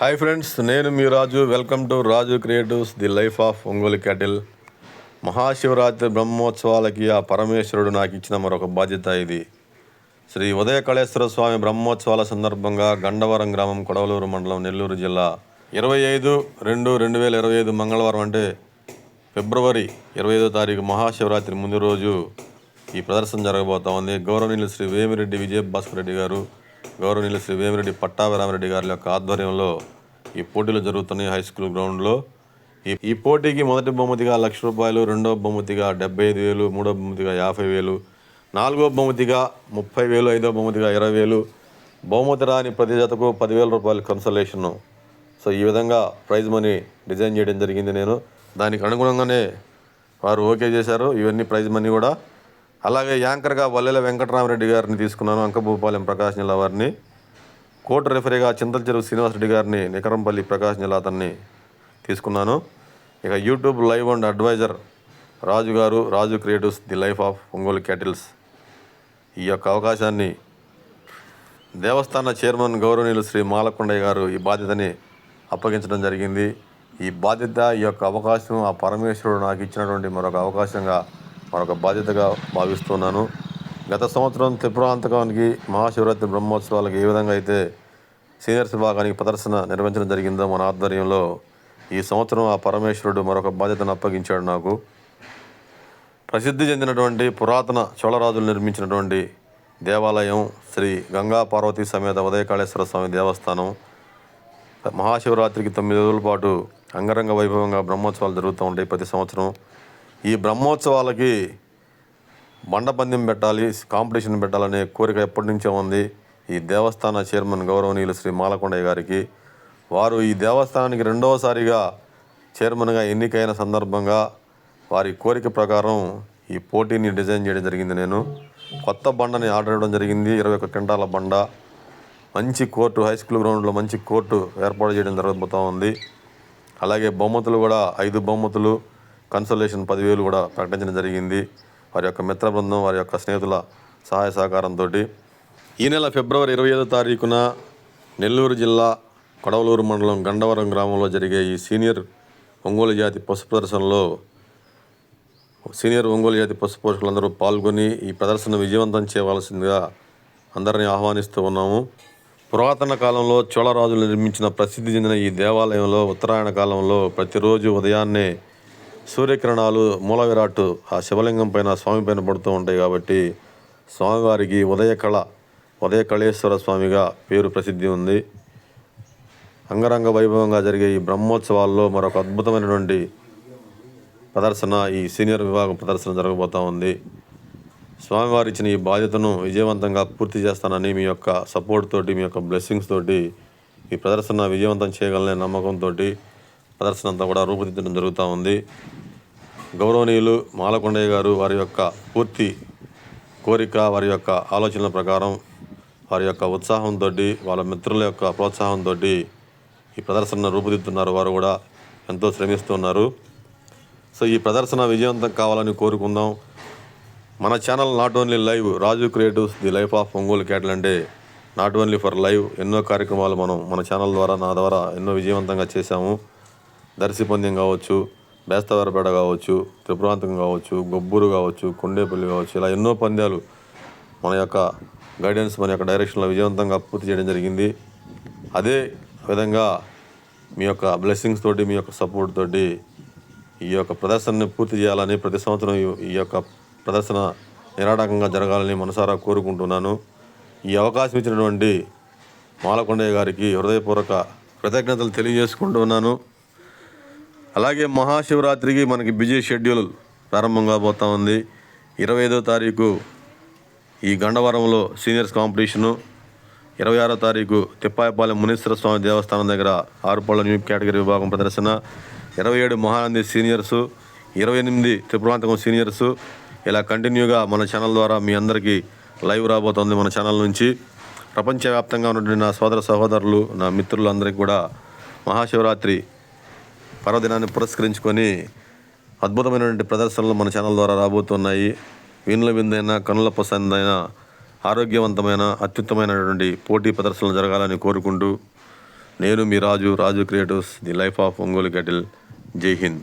Hi friends నేను మీ Raju. Welcome to Raju creatives the life of Ongole cattle Mahashivaratri బ్రహ్మోత్సవాలకి ఆ పరమేశ్వరుడు నాకు ఇచ్చిన మరొక బాధ్యత ఇది. శ్రీ ఉదయ కళేశ్వర స్వామి బ్రహ్మోత్సవాల సందర్భంగా గండవరం గ్రామం కొడవలూరు మండలం నెల్లూరు జిల్లా ఇరవై ఐదు రెండు రెండు వేల ఇరవై ఐదు మంగళవారం అంటే ఫిబ్రవరి ఇరవై ఐదో తారీఖు మహాశివరాత్రి ముందు రోజు ఈ ప్రదర్శన జరగబోతా ఉంది. గౌరవనీయులు శ్రీ వేమిరెడ్డి విజయ భాస్కర్ రెడ్డి గారు గౌరవనీయులు శ్రీ వేమిరెడ్డి పట్టాభిరామరెడ్డి గారి యొక్క ఆధ్వర్యంలో ఈ పోటీలు జరుగుతున్నాయి హై స్కూల్ గ్రౌండ్లో. ఈ ఈ పోటీకి మొదటి బహుమతిగా లక్ష రూపాయలు రెండో బహుమతిగా డెబ్బై ఐదు వేలు మూడో బహుమతిగా యాభై వేలు నాలుగో బహుమతిగా ముప్పై వేలు ఐదో బహుమతిగా ఇరవై వేలు. బహుమతి రాని ప్రతి జతకు పదివేల రూపాయలు కన్సలేషను సో ఈ విధంగా ప్రైజ్ మనీ డిజైన్ చేయడం జరిగింది నేను. దానికి అనుగుణంగానే వారు ఓకే చేశారు. ఇవన్నీ ప్రైజ్ మనీ కూడా అలాగే యాంకర్గా వల్లెల వెంకటరామరెడ్డి గారిని తీసుకున్నాను. అంకభూపాలెం ప్రకాశ్ జిల్లా వారిని కోర్టు రెఫరీగా చింతల చెరువు శ్రీనివాసరెడ్డి గారిని నికరంపల్లి ప్రకాశం జిల్లా అతన్ని తీసుకున్నాను. ఇక YouTube live and adviser Raju garu Raju creatives the life of Ongole cattles ఈ యొక్క అవకాశాన్ని దేవస్థాన చైర్మన్ గౌరవనీయులు శ్రీ మాలకొండయ్య గారు ఈ బాధ్యతని అప్పగించడం జరిగింది. ఈ బాధ్యత ఈ యొక్క అవకాశం ఆ పరమేశ్వరుడు నాకు ఇచ్చినటువంటి మరొక అవకాశంగా మరొక బాధ్యతగా భావిస్తున్నాను. గత సంవత్సరం త్రిపురాంతకానికి మహాశివరాత్రి బ్రహ్మోత్సవాలకు ఏ విధంగా అయితే సీనియర్స్ విభాగానికి ప్రదర్శన నిర్వహించడం జరిగిందో మన ఆధ్వర్యంలో ఈ సంవత్సరం ఆ పరమేశ్వరుడు మరొక బాధ్యతను అప్పగించాడు నాకు. ప్రసిద్ధి చెందినటువంటి పురాతన చోళరాజులు నిర్మించినటువంటి దేవాలయం శ్రీ గంగా పార్వతీ సమేత ఉదయకాళేశ్వర స్వామి దేవస్థానం. మహాశివరాత్రికి తొమ్మిది రోజుల పాటు అంగరంగ వైభవంగా బ్రహ్మోత్సవాలు జరుగుతూ ఉంటాయి ప్రతి సంవత్సరం. ఈ బ్రహ్మోత్సవాలకి బండపందెం పెట్టాలి కాంపిటీషన్ పెట్టాలనే కోరిక ఎప్పటి నుంచో ఉంది. ఈ దేవస్థాన చైర్మన్ గౌరవనీయులు శ్రీ మాలకొండయ్య గారికి. వారు ఈ దేవస్థానానికి రెండవసారిగా చైర్మన్గా ఎన్నికైన సందర్భంగా వారి కోరిక ప్రకారం ఈ పోటీని డిజైన్ చేయడం జరిగింది నేను. కొత్త బండని ఆర్డర్ ఇవ్వడం జరిగింది. ఇరవై ఒక క్వింటాల బండ. మంచి కోర్టు హై స్కూల్ గ్రౌండ్లో మంచి కోర్టు ఏర్పాటు చేయడం జరగబోతూ ఉంది. అలాగే బహుమతులు కూడా ఐదు బహుమతులు. కన్సల్టేషన్ పదివేలు కూడా ప్రకటించడం జరిగింది. వారి యొక్క మిత్ర బృందం వారి యొక్క స్నేహితుల సహాయ సహకారంతో ఈ నెల ఫిబ్రవరి ఇరవై ఐదో తారీఖున నెల్లూరు జిల్లా కొడవలూరు మండలం గండవరం గ్రామంలో జరిగే ఈ సీనియర్ ఒంగోలు జాతి పశు ప్రదర్శనలో సీనియర్ ఒంగోలు జాతి పశు పోషకులందరూ పాల్గొని ఈ ప్రదర్శన విజయవంతం చేయవలసిందిగా అందరినీ ఆహ్వానిస్తూ ఉన్నాము. పురాతన కాలంలో చోళరాజులు నిర్మించిన ప్రసిద్ధి చెందిన ఈ దేవాలయంలో ఉత్తరాయణ కాలంలో ప్రతిరోజు ఉదయాన్నే సూర్యకిరణాలు మూల విరాట్ ఆ శివలింగం పైన స్వామి పైన పడుతూ ఉంటాయి కాబట్టి స్వామివారికి ఉదయకళ ఉదయకళేశ్వర స్వామిగా పేరు ప్రసిద్ధి ఉంది. అంగరంగ వైభవంగా జరిగే ఈ బ్రహ్మోత్సవాల్లో మరొక అద్భుతమైనటువంటి ప్రదర్శన ఈ సీనియర్ విభాగం ప్రదర్శన జరగబోతూ ఉంది. స్వామివారు ఇచ్చిన ఈ బాధ్యతను విజయవంతంగా పూర్తి చేస్తానని మీ యొక్క సపోర్ట్ తోటి మీ యొక్క బ్లెస్సింగ్స్ తోటి ఈ ప్రదర్శన విజయవంతం చేయగలనే నమ్మకంతో ప్రదర్శన అంతా కూడా రూపుదిద్దడం జరుగుతూ ఉంది. గౌరవనీయులు మాలకొండయ్య గారు వారి యొక్క పూర్తి కోరిక వారి యొక్క ఆలోచనల ప్రకారం వారి యొక్క ఉత్సాహం తోటి వాళ్ళ మిత్రుల యొక్క ప్రోత్సాహం తోటి ఈ ప్రదర్శనను రూపుదిద్దుతున్నారు. వారు కూడా ఎంతో శ్రమిస్తున్నారు సో ఈ ప్రదర్శన విజయవంతం కావాలని కోరుకుందాం. మన channel not only live Raju creatives the life of Ongole cattle అంటే నాట్ ఓన్లీ ఫర్ లైవ్ ఎన్నో కార్యక్రమాలు మనం మన ఛానల్ ద్వారా నా ద్వారా ఎన్నో విజయవంతంగా చేశాము. దర్శి పందెం కావచ్చు. బేస్తవారపేట కావచ్చు త్రిపురాంతం కావచ్చు గొబ్బూరు కావచ్చు కొండేపల్లి కావచ్చు ఇలా ఎన్నో పందాలు మన యొక్క గైడెన్స్ మన యొక్క డైరెక్షన్లో విజయవంతంగా పూర్తి చేయడం జరిగింది. అదే విధంగా మీ యొక్క బ్లెస్సింగ్స్ తోటి మీ యొక్క సపోర్ట్ తోటి ఈ యొక్క ప్రదర్శనని పూర్తి చేయాలని ప్రతి సంవత్సరం ఈ- ఈ యొక్క ప్రదర్శన నిరాటకంగా జరగాలని మనసారా కోరుకుంటున్నాను. ఈ అవకాశం ఇచ్చినటువంటి మాలకొండయ్య గారికి హృదయపూర్వక కృతజ్ఞతలు తెలియజేసుకుంటున్నాను. అలాగే మహాశివరాత్రికి మనకి బిజీ షెడ్యూల్ ప్రారంభం కాబోతా ఉంది. ఇరవై ఐదో తారీఖు ఈ గండవరంలో సీనియర్స్ కాంపిటీషను. ఇరవై ఆరో తారీఖు తిప్పాయపాలెం మునీశ్వర స్వామి దేవస్థానం దగ్గర ఆరుపళ్ళ న్యూ కేటగిరీ విభాగం ప్రదర్శన. ఇరవై ఏడు మహానంది సీనియర్సు ఇరవై ఎనిమిది త్రిపురాంతకం సీనియర్సు. ఇలా కంటిన్యూగా మన ఛానల్ ద్వారా మీ అందరికీ లైవ్ రాబోతోంది మన ఛానల్ నుంచి. ప్రపంచవ్యాప్తంగా ఉన్నటువంటి నా సోదర సహోదరులు నా మిత్రులందరికీ కూడా మహాశివరాత్రి పర్వదినాన్ని పురస్కరించుకొని అద్భుతమైనటువంటి ప్రదర్శనలు మన ఛానల్ ద్వారా రాబోతున్నాయి. వీణుల విందైన కనుల పసందైన ఆరోగ్యవంతమైన అత్యుత్తమైనటువంటి పోటీ ప్రదర్శనలు జరగాలని కోరుకుంటూ నేను మీ Raju Raju creatives the life of Ongole cattle జై హింద్.